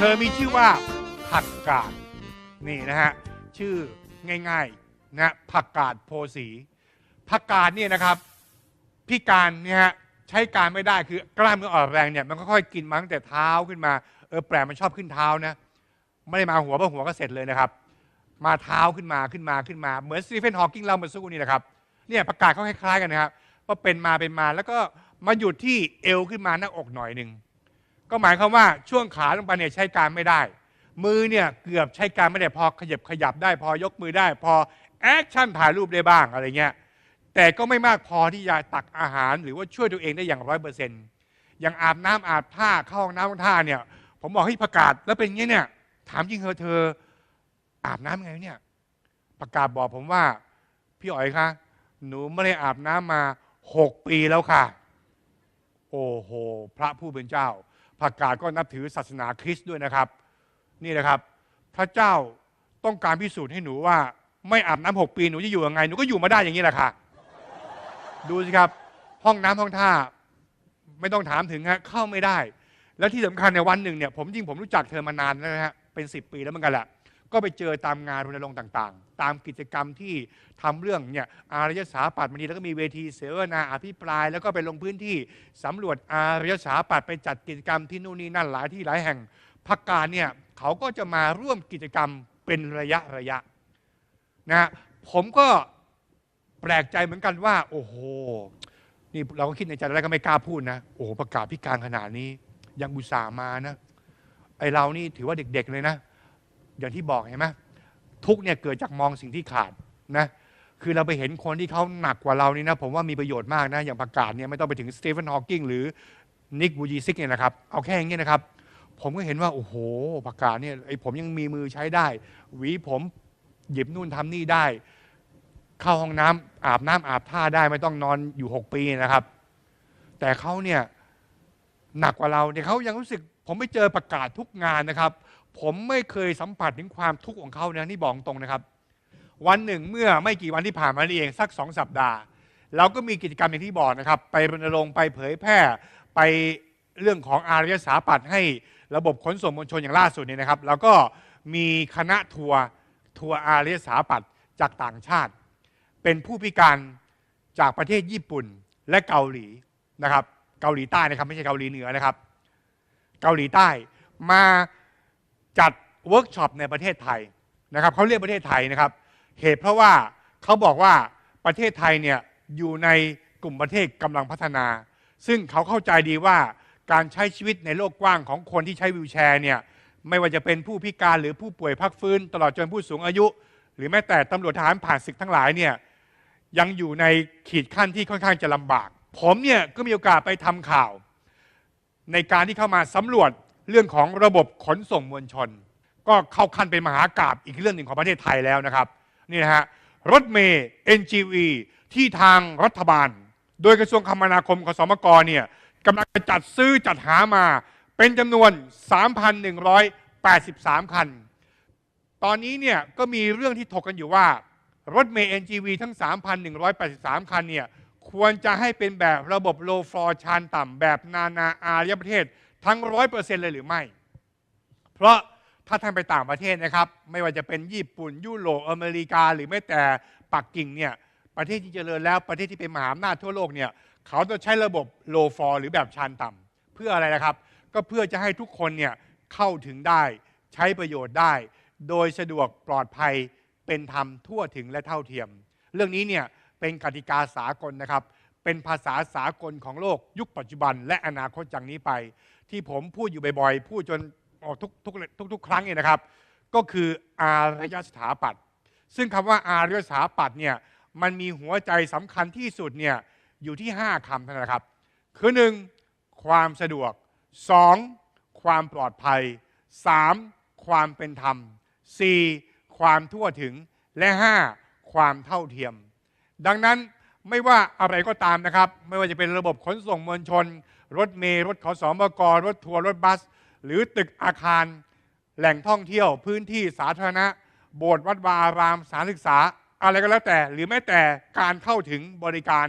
เธอมีชื่อว่าผักกาดนี่นะฮะชื่อง่ายๆนะผักกาดโพสีผักกาดเนี่ยนะครับ พิการเนี่ยฮะใช้การไม่ได้คือกล้ามเนื้ออ่อนแรงเนี่ยมันก็ค่อยๆกินมาตั้งแต่เท้าขึ้นมาเออแปลมันชอบขึ้นเท้านะไม่ได้มาหัวเพราะหัวก็เสร็จเลยนะครับ มาเท้าขึ้นมาขึ้นมาขึ้นมา เหมือนสตีเฟนฮอว์กิงเล่าเมื่อสักครู่นี้นะครับเนี่ยประกาศเขาคล้ายๆกันนะครับว่าเป็นมาเป็นมาแล้วก็มาหยุดที่เอวขึ้นมาหน้าอกหน่อยหนึ่ง ก็หมายความว่าช่วงขาลงไปเนี่ยใช้การไม่ได้ มือเนี่ยเกือบใช้การไม่ได้พอขยับขยับได้ พอยกมือได้ พอแอคชั่นถ่ายรูปได้บ้างอะไรเงี้ยแต่ก็ไม่มากพอที่จะตักอาหาร หรือว่าช่วยตัวเองได้อย่างร้อยเปอร์เซ็นต์อย่างอาบน้ำอาบท่าเข้าห้องน้ำห้องท่าเนี่ย ผมบอกให้ประกาศแล้วเป็นอย่างงี้เนี่ยถามจริงเธอเธออาบน้ำไงเนี่ยประกาศบอกผมว่า พี่อ๋อยคะหนูไม่ได้อาบน้ำมาหกปีแล้วค่ะ โอ้โห พระผู้เป็นเจ้า ผักกาดก็นับถือศาสนาคริสต์ด้วยนะครับ นี่นะครับ พระเจ้าต้องการพิสูจน์ให้หนูว่า ไม่อาบน้ำหกปีหนูจะอยู่ยังไงหนูก็อยู่มาได้อย่างนี้แหละค่ะ ดูสิครับ ห้องน้ำห้องท่า ไม่ต้องถามถึงฮะเข้าไม่ได้ แล้วที่สำคัญในวันหนึ่งเนี่ยผมจริงผมรู้จักเธอมานานแล้วนะฮะเป็นสิบปีแล้วเหมือนกันแหละ ก็ไปเจอตามงานรณรงค์ต่าง ๆ ตามกิจกรรมที่ทำเรื่องเนี่ยอารยสถาปัตย์มันดีแล้วก็มีเวทีเสวนาอภิปราย แล้วก็ไปลงพื้นที่สำรวจอารยสถาปัตย์ไปจัดกิจกรรมที่นู่นนี่นั่นหลายที่หลายแห่งพักการเนี่ยเขาก็จะมาร่วมกิจกรรมเป็นระยะระยะนะฮะผมก็แปลกใจเหมือนกันว่า โอ้โห นี่เราก็คิดในใจแล้วก็ไม่กล้าพูดนะ โอ้โหประกาศพิการขนาดนี้ ยังอุตส่าห์มานะ ไอเรานี่ถือว่าเด็กๆเลยนะ อย่างที่บอกเห็นไหมทุกเนี่ยเกิดจากมองสิ่งที่ขาดนะคือเราไปเห็นคนที่เขาหนักกว่าเรานี่นะผมว่ามีประโยชน์มากนะ อย่างประกาศเนี่ยไม่ต้องไปถึงสตีเฟนฮอว์กิงหรือนิกบูจีซิกเนี่ยนะครับ เอาแค่อย่างนี้นะครับ ผมก็เห็นว่า โอ้โหประกาศเนี่ยไอผมยังมีมือใช้ได้ หวีผมหยิบนู่นทำนี่ได้ เข้าห้องน้ำอาบน้ำอาบท่าได้ไม่ต้องนอนอยู่ 6 ปีนะครับ แต่เขาเนี่ยหนักกว่าเราเนี่ยเขายังรู้สึก ผมไปเจอประกาศทุกงานนะครับ ผมไม่เคยสัมผัสถึงความทุกข์ของเขานะนี่บอกตรงนะครับ วันหนึ่งเมื่อไม่กี่วันที่ผ่านมานี่เองสักสองสัปดาห์เราก็มีกิจกรรมอย่างที่บอกนะครับ ไปรณรงค์ไปเผยแพร่ไปเรื่องของอารยสาปัตให้ระบบขนส่งมวลชนอย่างล่าสุดเนี่ยนะครับแล้วก็มีคณะทัวร์ทัวร์อารยสาปัตจากต่างชาติ เป็นผู้พิการจากประเทศญี่ปุ่นและเกาหลีนะครับ เกาหลีใต้นะครับไม่ใช่เกาหลีเหนือนะครับ เกาหลีใต้มา จัดเวิร์กช็อปในประเทศไทยนะครับเขาเรียกประเทศไทยนะครับ เหตุเพราะว่าเขาบอกว่าประเทศไทยเนี่ยอยู่ในกลุ่มประเทศกำลังพัฒนา ซึ่งเขาเข้าใจดีว่าการใช้ชีวิตในโลกกว้างของคนที่ใช้วิวแชร์เนี่ยไม่ว่าจะเป็นผู้พิการหรือผู้ป่วยพักฟื้น ตลอดจนผู้สูงอายุ หรือแม้แต่ตำรวจทหารผ่านศึกทั้งหลายเนี่ยยังอยู่ในขีดขั้นที่ค่อนข้างจะลำบาก ผมเนี่ยก็มีโอกาสไปทำข่าว ในการที่เข้ามาสำรวจ เรื่องของระบบขนส่งมวลชน ก็เข้าขั้นเป็นมหากราบอีกเรื่องหนึ่งของประเทศไทยแล้วนะครับนี่นะฮะรถเมย์ NGV ที่ทางรัฐบาล โดยกระทรวงคมนาคมกสมกเนี่ยกำลังจะจัดซื้อจัดหามาเป็นจำนวน 3,183 คัน ตอนนี้เนี่ยก็มีเรื่องที่ถกกันอยู่ว่า รถเมย์ NGV ทั้ง 3,183 คันเนี่ยควรจะให้เป็นแบบระบบ low floor ชานต่ำแบบนานาอารยประเทศ ทั้ง100%เปอร์เซ็นต์เลยหรือไม่ เพราะถ้าท่านไปต่างประเทศนะครับ ไม่ว่าจะเป็นญี่ปุ่น ยุโรปอเมริกา หรือแม้แต่ปักกิ่งเนี่ยประเทศที่เจริญแล้วประเทศที่เป็นมหาอำนาจทั่วโลกเนี่ยเขาจะใช้ระบบ low floor หรือแบบชานต่ำเพื่ออะไรนะครับ ก็เพื่อจะให้ทุกคนเนี่ยเข้าถึงได้ใช้ประโยชน์ได้ โดยสะดวกปลอดภัยเป็นธรรมทั่วถึงและเท่าเทียม เรื่องนี้เนี่ยเป็นกติกาสากลนะครับ เป็นภาษาสากลของโลกยุคปัจจุบันและอนาคตจากนี้ไป ที่ผมพูดอยู่บ่อยๆ พูดจนออกทุกทุกทุกทุกครั้งเนี่ยนะครับ ก็คืออารยสถาปัตย์ซึ่งคำว่าอารยสถาปัตย์เนี่ยมันมีหัวใจสำคัญที่สุดเนี่ยอยู่ที่ 5คำเท่านั้นนะครับ คือ 1. ความสะดวก 2. ความปลอดภัย 3. ความเป็นธรรม 4. ความทั่วถึงและ 5. ความเท่าเทียม ดังนั้นไม่ว่าอะไรก็ตามนะครับ ไม่ว่าจะเป็นระบบขนส่งมวลชน รถเมล์รถขอสอมกรถทัวร์รถบัส หรือตึกอาคาร แหล่งท่องเที่ยวพื้นที่สาธารณะ โบสถ์วัดวาอารามสถานศึกษา อะไรก็แล้วแต่ หรือแม้แต่การเข้าถึงบริการ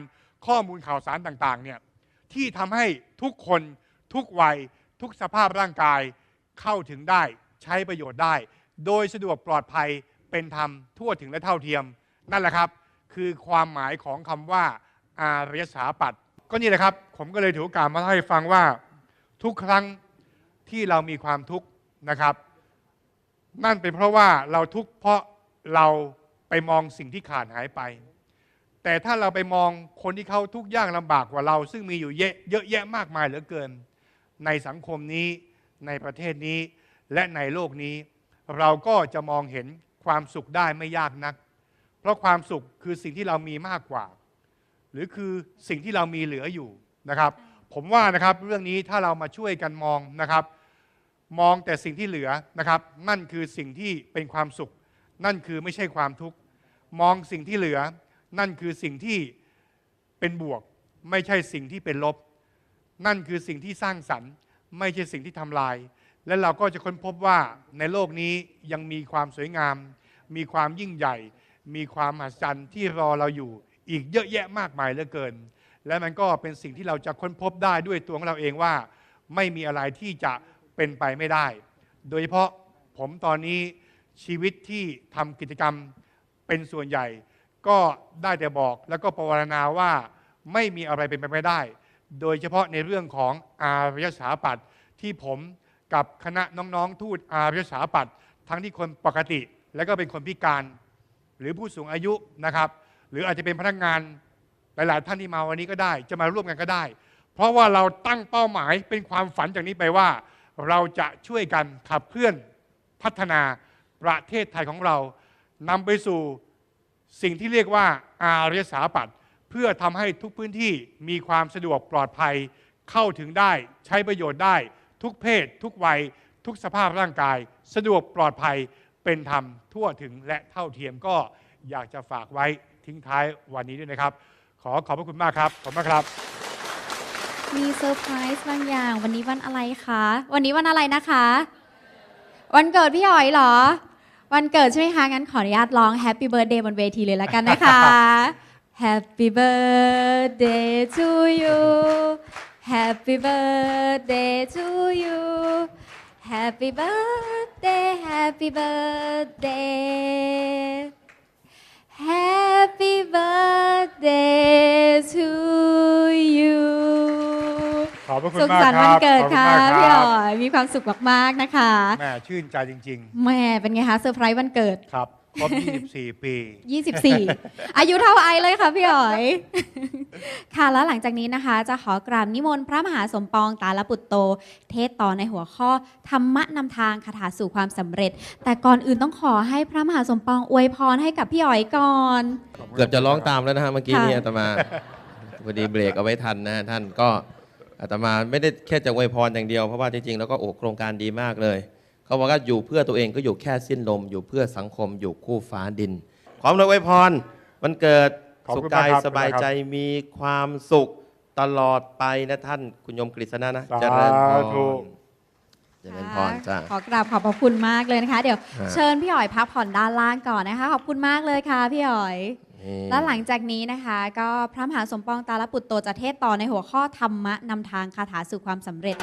ข้อมูลข่าวสารต่างๆเนี่ยที่ทำให้ทุกคนทุกวัย ทุกสภาพร่างกายเข้าถึงได้ใช้ประโยชน์ได้ โดยสะดวกปลอดภัยเป็นธรรมทั่วถึงและเท่าเทียม นั่นแหละครับ คือความหมายของคำว่าอารยสาปัตย ก็นี่แหละครับ ผมก็เลยถือโอกาสมาเล่าให้ฟังว่าทุกครั้งที่เรามีความทุกข์นะครับ นั่นเป็นเพราะว่าเราทุกข์เพราะเราไปมองสิ่งที่ขาดหายไป แต่ถ้าเราไปมองคนที่เขาทุกข์ยากลำบากกว่าเรา ซึ่งมีอยู่เยอะเยอะแยะมากมายเหลือเกิน ในสังคมนี้ในประเทศนี้และในโลกนี้ เราก็จะมองเห็นความสุขได้ไม่ยากนัก เพราะความสุขคือสิ่งที่เรามีมากกว่า หรือคือสิ่งที่เรามีเหลืออยู่นะครับ ผมว่านะครับเรื่องนี้ถ้าเรามาช่วยกันมองนะครับ มองแต่สิ่งที่เหลือนะครับ นั่นคือสิ่งที่เป็นความสุข นั่นคือไม่ใช่ความทุกข์มองสิ่งที่เหลือ นั่นคือสิ่งที่เป็นบวก ไม่ใช่สิ่งที่เป็นลบ นั่นคือสิ่งที่สร้างสรรค์ ไม่ใช่สิ่งที่ทำลาย และเราก็จะค้นพบว่าในโลกนี้ยังมีความสวยงาม มีความยิ่งใหญ่ มีความมหัศจรรย์ที่รอเราอยู่ อีกเยอะแยะมากมายเหลือเกิน และมันก็เป็นสิ่งที่เราจะค้นพบได้ด้วยตัวของเราเองว่า ไม่มีอะไรที่จะเป็นไปไม่ได้ โดยเฉพาะผมตอนนี้ชีวิตที่ทำกิจกรรมเป็นส่วนใหญ่ ก็ได้แต่บอกแล้วก็ภาวนาว่าไม่มีอะไรเป็นไปไม่ได้ โดยเฉพาะในเรื่องของอารยสาปัตย์ที่ผมกับคณะน้องๆ ทูตอารยสาปัตย์ทั้งที่คนปกติ และก็เป็นคนพิการ หรือผู้สูงอายุนะครับ หรืออาจจะเป็นพนักงานหลายๆท่านที่มาวันนี้ก็ได้ จะมาร่วมกันก็ได้ เพราะว่าเราตั้งเป้าหมายเป็นความฝันจากนี้ไปว่า เราจะช่วยกันขับเคลื่อนพัฒนาประเทศไทยของเรานำไปสู่สิ่งที่เรียกว่าอารยสาปัตเพื่อทำให้ทุกพื้นที่มีความสะดวกปลอดภัยเข้าถึงได้ใช้ประโยชน์ได้ ทุกเพศ ทุกวัย ทุกสภาพร่างกาย สะดวกปลอดภัยเป็นธรรมทั่วถึงและเท่าเทียมก็อยากจะฝากไว้ ทิ้งท้ายวันนี้ด้วยนะครับ ขอขอบพระคุณมากครับ ขอบคุณมากครับ มีเซอร์ไพรส์บางอย่าง วันนี้วันอะไรคะ วันนี้วันอะไรนะคะ วันเกิดพี่หอยเหรอ วันเกิดใช่ไหมคะ งั้นขออนุญาตร้อง Happy Birthday บนเวทีเลยละกันนะคะ Happy birthday to you Happy birthday to you Happy birthday Happy birthday Happy birthday to you ขอบพระคุณสุขมากสันต์ควันรับเกิดค่ะขอบณมากพี่รัอ๋บอยมีความสุขมากๆนะคะแม่ชื่นใจจริงแหม่เป็นไงคะเซอร์ไพรส์วันเกิด ๆ ครับ ครบ 24 ปี 24 อายุเท่าไอเลยค่ะพี่อ๋อย ค่ะแล้วหลังจากนี้นะคะ จะขอกราบนิมนต์พระมหาสมปองตาลปุตโต เทศต่อในหัวข้อ ธรรมะนำทางคาถาสู่ความสำเร็จ แต่ก่อนอื่นต้องขอให้พระมหาสมปองอวยพรให้กับพี่อ๋อยก่อน เกือบจะร้องตามแล้วนะฮะเมื่อกี้ค่ะนี้อาตมาพอดีเบรกเอาไว้ทันนะฮะท่านก็อาตมาไม่ได้แค่จะอวยพรอย่างเดียวเพราะว่าจริงๆแล้วก็โอ้โครงการดีมากเลย เขาบอกว่าอยู่เพื่อตัวเองก็อยู่แค่สิ้นลม อยู่เพื่อสังคมอยู่คู่ฟ้าดินพร้อมเลยอวยพรมันเกิดขอบสุขคุณกายมากครับสบายใจมีความสุขตลอดไปนะท่านคุณโยมกฤษณะนะเจริญพรสาธุ เจริญพรจ้า ขอกราบขอบพระคุณมากเลยนะคะ เดี๋ยวฮะ เชิญพี่อ๋อยพักผ่อนด้านล่างก่อนนะคะ ขอบคุณมากเลยค่ะพี่อ๋อยนี่แล้วหลังจากนี้นะคะ ก็พระมหาสมปองตาลปุตโตจะเทศต่อในหัวข้อธรรมะนำทางคาถาสู่ความสำเร็จ